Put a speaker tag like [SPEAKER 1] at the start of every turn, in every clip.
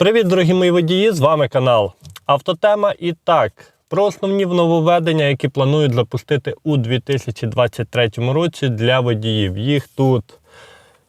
[SPEAKER 1] Привіт, дорогі мої водії! З вами канал Автотема. І так, про основні нововведення, які планують запустити у 2023 році для водіїв. Їх тут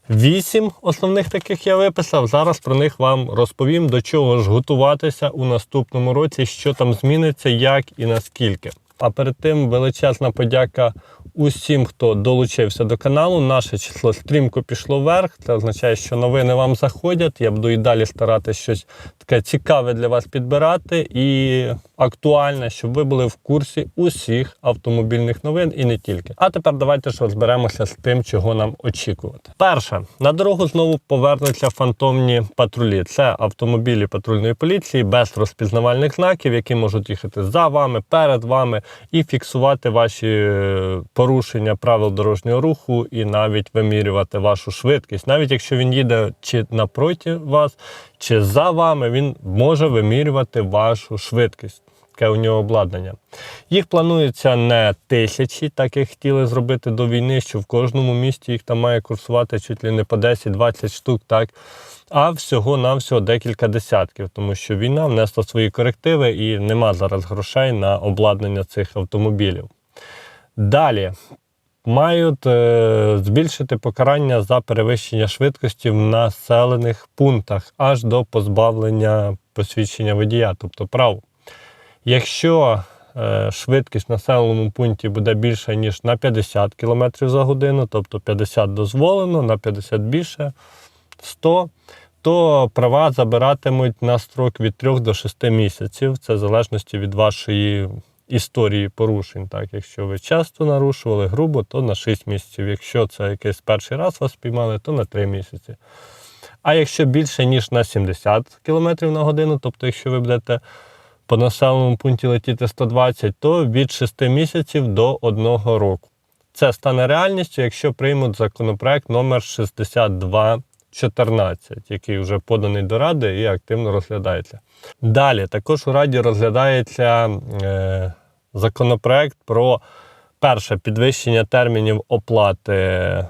[SPEAKER 1] вісім основних таких я виписав. Зараз про них вам розповім, до чого ж готуватися у наступному році, що там зміниться, як і наскільки. А перед тим величезна подяка усім, хто долучився до каналу. Наше число стрімко пішло вверх. Це означає, що новини вам заходять. Я буду і далі старатися щось таке цікаве для вас підбирати і актуальне, щоб ви були в курсі усіх автомобільних новин і не тільки. А тепер давайте ж розберемося з тим, чого нам очікувати. Перше, на дорогу знову повернуться фантомні патрулі. Це автомобілі патрульної поліції без розпізнавальних знаків, які можуть їхати за вами, перед вами і фіксувати ваші е, порушення правил дорожнього руху і навіть вимірювати вашу швидкість. Навіть якщо він їде чи напроти вас, чи за вами, він може вимірювати вашу швидкість. Таке у нього обладнання. Їх планується не тисячі, так як хотіли зробити до війни, що в кожному місті їх там має курсувати чуть ли не по 10-20 штук, так. А всього-навсього декілька десятків, тому що війна внесла свої корективи і нема зараз грошей на обладнання цих автомобілів. Далі мають е, збільшити покарання за перевищення швидкості в населених пунктах аж до позбавлення посвідчення водія, тобто прав. Якщо е, швидкість в населеному пункті буде більша, ніж на 50 км за годину, тобто 50 дозволено, на 50 більше 100, то права забиратимуть на строк від 3 до 6 місяців. Це в залежності від вашої історії порушень. Так, Якщо ви часто нарушували грубо, то на 6 місяців. Якщо це якийсь перший раз вас спіймали, то на 3 місяці. А якщо більше, ніж на 70 км на годину, тобто, якщо ви будете по населеному пункті летіти 120, то від 6 місяців до 1 року. Це стане реальністю, якщо приймуть законопроект номер 6214, який вже поданий до Ради і активно розглядається. Далі також у Раді розглядається е, законопроект про перше підвищення термінів оплати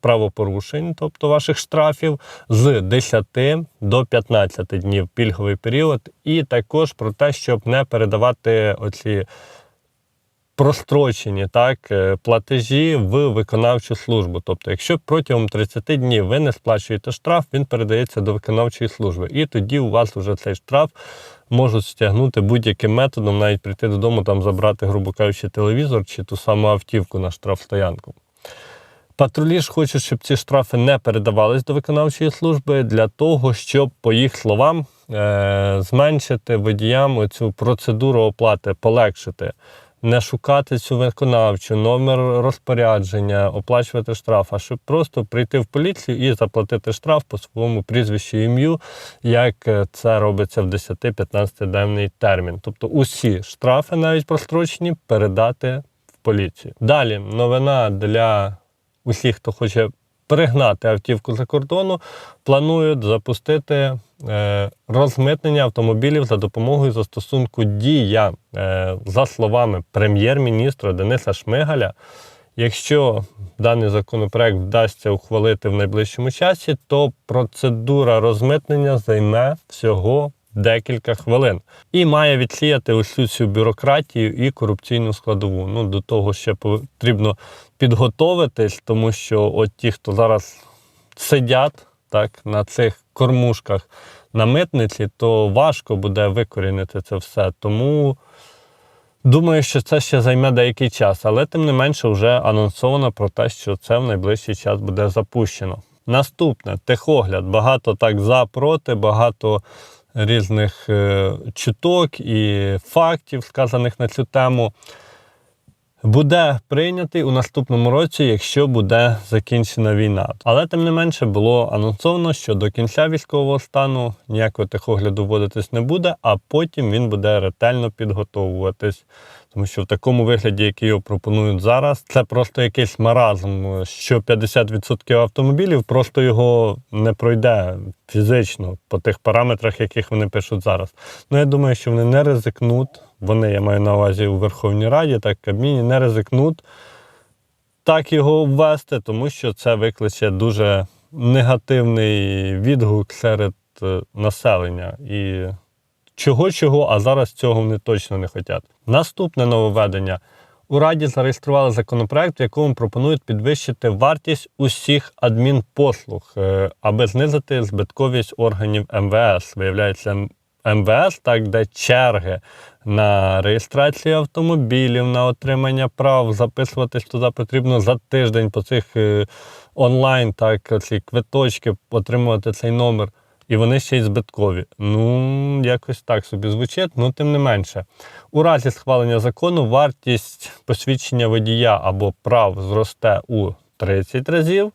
[SPEAKER 1] правопорушень, тобто ваших штрафів, з 10 до 15 днів пільговий період, і також про те, щоб не передавати оці прострочені так, е, платежі в виконавчу службу. Тобто, якщо протягом 30 днів ви не сплачуєте штраф, він передається до виконавчої служби. І тоді у вас вже цей штраф можуть стягнути будь-яким методом, навіть прийти додому, там забрати, грубо кажучи, телевізор чи ту саму автівку на штрафстоянку. Патрулі ж хочуть, щоб ці штрафи не передавались до виконавчої служби для того, щоб, по їх словам, е- зменшити водіям цю процедуру оплати, полегшити, не шукати цю виконавчу, номер розпорядження, оплачувати штраф, а щоб просто прийти в поліцію і заплатити штраф по своєму прізвищу ім'ю, як е, це робиться в 10-15 денний термін. Тобто усі штрафи, навіть прострочені, передати в поліцію. Далі новина для усіх, хто хоче пригнати автівку за кордону, планують запустити е, розмитнення автомобілів за допомогою застосунку Дія. Е, за словами прем'єр-міністра Дениса Шмигаля, якщо даний законопроект вдасться ухвалити в найближчому часі, то процедура розмитнення займе всього декілька хвилин і має відсіяти усю цю бюрократію і корупційну складову. Ну до того ще потрібно підготовитись, тому що от ті, хто зараз сидять так на цих кормушках на митниці, то важко буде викорінити це все. Тому думаю, що це ще займе деякий час, але тим не менше вже анонсовано про те, що це в найближчий час буде запущено. Наступне техогляд. Багато так за проти, багато різних е, чуток і фактів, сказаних на цю тему. Буде прийнятий у наступному році, якщо буде закінчена війна. Але тим не менше було анонсовано, що до кінця військового стану ніякого техогляду вводитись не буде, а потім він буде ретельно підготовуватись. Тому що в такому вигляді, який його пропонують зараз, це просто якийсь маразм, що 50% автомобілів просто його не пройде фізично по тих параметрах, яких вони пишуть зараз. Ну я думаю, що вони не ризикнуть. Вони, я маю на увазі у Верховній Раді, так Кабміні, не ризикнуть так його ввести, тому що це викличе дуже негативний відгук серед е, населення. І чого-чого, а зараз цього вони точно не хочуть. Наступне нововведення. У Раді зареєстрували законопроект, в якому пропонують підвищити вартість усіх адмінпослуг, е, аби знизити збитковість органів МВС. Виявляється, МВС, так, де черги на реєстрацію автомобілів, на отримання прав, записуватись туди потрібно за тиждень по цих е, онлайн, так, ці квиточки, отримувати цей номер. І вони ще й збиткові. Ну, якось так собі звучить, ну тим не менше. У разі схвалення закону вартість посвідчення водія або прав зросте у 30 разів,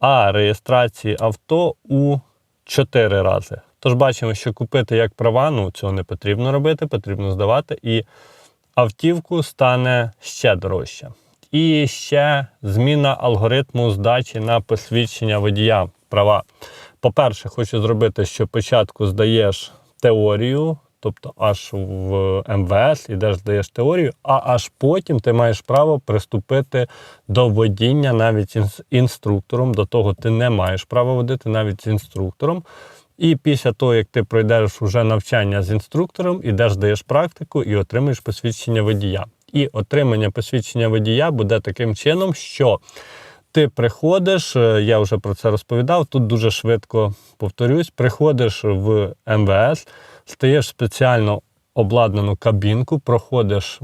[SPEAKER 1] а реєстрації авто у 4 рази. Тож бачимо, що купити як права, ну цього не потрібно робити, потрібно здавати, і автівку стане ще дорожче. І ще зміна алгоритму здачі на посвідчення водія права. По-перше, хочу зробити, що спочатку здаєш теорію, тобто аж в МВС ідеш, здаєш теорію, а аж потім ти маєш право приступити до водіння навіть із інструктором. До того ти не маєш права водити навіть з інструктором. І після того, як ти пройдеш уже навчання з інструктором, ідеш, даєш практику і отримаєш посвідчення водія. І отримання посвідчення водія буде таким чином, що ти приходиш, е, я вже про це розповідав. Тут дуже швидко повторюсь: приходиш в МВС, стаєш спеціально обладнану кабінку, проходиш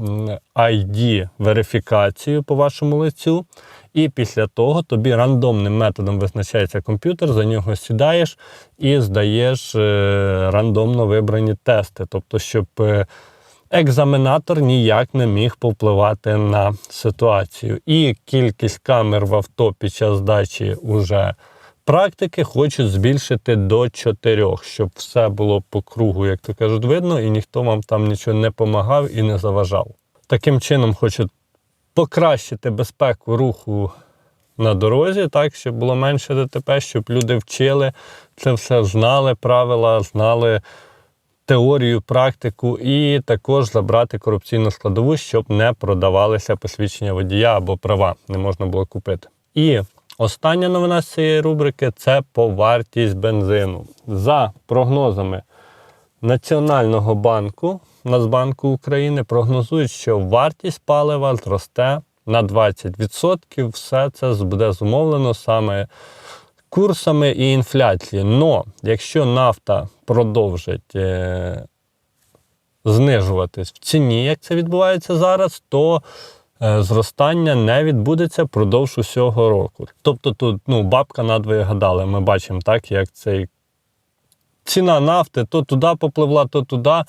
[SPEAKER 1] id верифікацію по вашому лицю, і після того тобі рандомним методом визначається комп'ютер, за нього сідаєш і здаєш е, рандомно вибрані тести. Тобто, щоб е, екзаменатор ніяк не міг повпливати на ситуацію. І кількість камер в авто під час здачі уже практики хочуть збільшити до чотирьох, щоб все було по кругу, як то кажуть, видно, і ніхто вам там нічого не помагав і не заважав. Таким чином хочуть покращити безпеку руху на дорозі, так, щоб було менше ДТП, щоб люди вчили це все, знали правила, знали теорію, практику, і також забрати корупційну складову, щоб не продавалися посвідчення водія або права, не можна було купити. І остання новина з цієї рубрики це по вартість бензину. За прогнозами Національного банку, Нацбанку України, прогнозують, що вартість палива зросте на 20%. Все це буде зумовлено саме курсами і інфляцією. Но якщо нафта продовжить е, знижуватись в ціні, як це відбувається зараз, то е, зростання не відбудеться впродовж усього року. Тобто тут ну, бабка надвоє гадала. Ми бачимо так, як цей ціна нафти то туди попливла, то туди.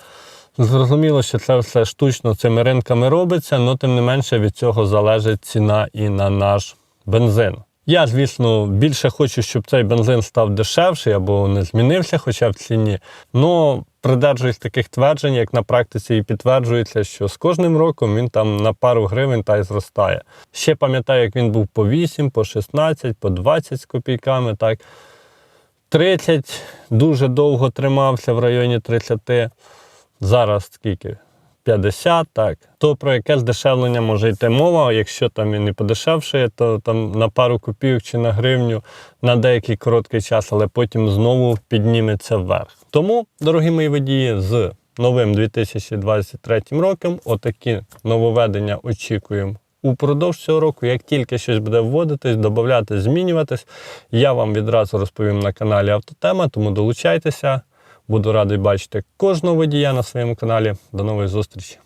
[SPEAKER 1] Зрозуміло, що це все штучно цими ринками робиться, але тим не менше від цього залежить ціна і на наш бензин. Я, звісно, більше хочу, щоб цей бензин став дешевший або не змінився, хоча в ціні. але придержуюсь таких тверджень, як на практиці і підтверджується, що з кожним роком він там на пару гривень та й зростає. Ще пам'ятаю, як він був по 8, по 16, по 20 з копійками. так. 30 дуже довго тримався в районі 30. Зараз скільки? 50, так. То про яке здешевлення може йти мова, якщо там він не подешевшає, то там на пару копійок чи на гривню на деякий короткий час, але потім знову підніметься вверх. Тому, дорогі мої водії, з новим 2023 роком отакі нововведення очікуємо упродовж цього року. Як тільки щось буде вводитись, додатись, змінюватись, я вам відразу розповім на каналі Автотема, тому долучайтеся. Буду радий бачити кожного водія на своєму каналі. До нової зустрічі!